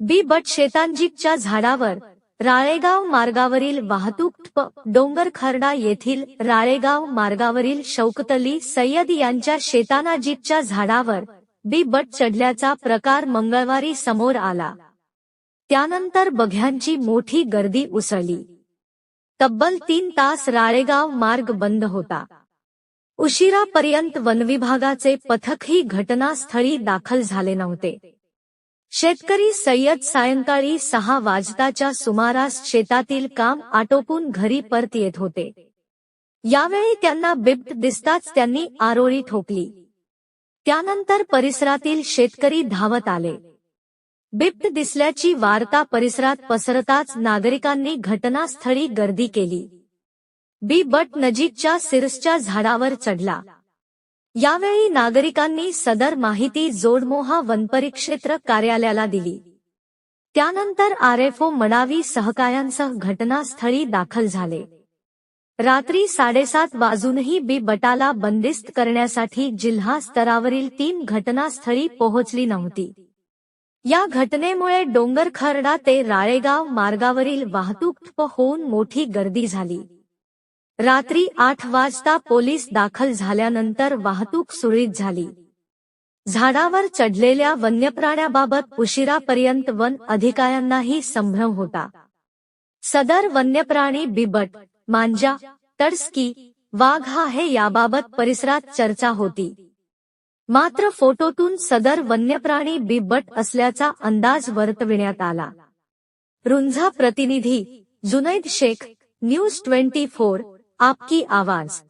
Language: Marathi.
बिबट शेतांजीकच्या झाडावर राळेगाव मार्गावरील वाहतूक डोंगरखर्डा येथील राळेगाव मार्गावरील शौकतली सय्यद यांच्या शेतानाजीकच्या झाडावर बी बट चढल्याचा प्रकार मंगळवारी समोर आला. त्यानंतर बघ्यांची मोठी गर्दी उसळली. तब्बल तीन तास राळेगाव मार्ग बंद होता. उशिरापर्यंत वनविभागाचे पथकही घटनास्थळी दाखल झाले नव्हते. शेतकरी सय्यद सायंकाळी सहा वाजताच्या सुमारास शेतातील काम आटोपून घरी परत येत होते. यावेळी त्यांना बिबट दिसताच त्यांनी आरोळी ठोकली. त्यानंतर परिसरातील शेतकरी धावत आले. बिबट दिसल्याची वार्ता परिसरात पसरताच नागरिकांनी घटनास्थळी गर्दी केली. बिबट नजीकच्या सिरसच्या झाडावर चढला. यावेळी नागरिकांनी सदर माहिती जोडमोहा वनपरिक्षेत्र कार्यालयाला दिली. त्यानंतर आरएफओ मडावी सहकायांसह घटनास्थळी दाखल झाले. रात्री साडेसात वाजूनही बिबटाला बंदिस्त करण्यासाठी जिल्हा स्तरावरील तीन घटनास्थळी पोहोचली नव्हती. या घटनेमुळे डोंगरखर्डा ते राळेगाव मार्गावरील वाहतूक ठप्प होऊन मोठी गर्दी झाली. रात्री आठ वाजता पोलीस दाखल झाल्यानंतर वाहतूक सुरळीत झाली. झाडावर चढलेल्या वन्यप्राण्याबाबत उशिरापर्यंत वन अधिकाऱ्यांनाही संभ्रम होता. सदर वन्यप्राणी बिबट मांजा तडस्की वाघ हा हे याबाबत परिसरात चर्चा होती. मात्र फोटोतून सदर वन्यप्राणी बिबट असल्याचा अंदाज वर्तविण्यात आला. रुंझा प्रतिनिधी Junaid Shaikh news twenty four आपकी आवाज।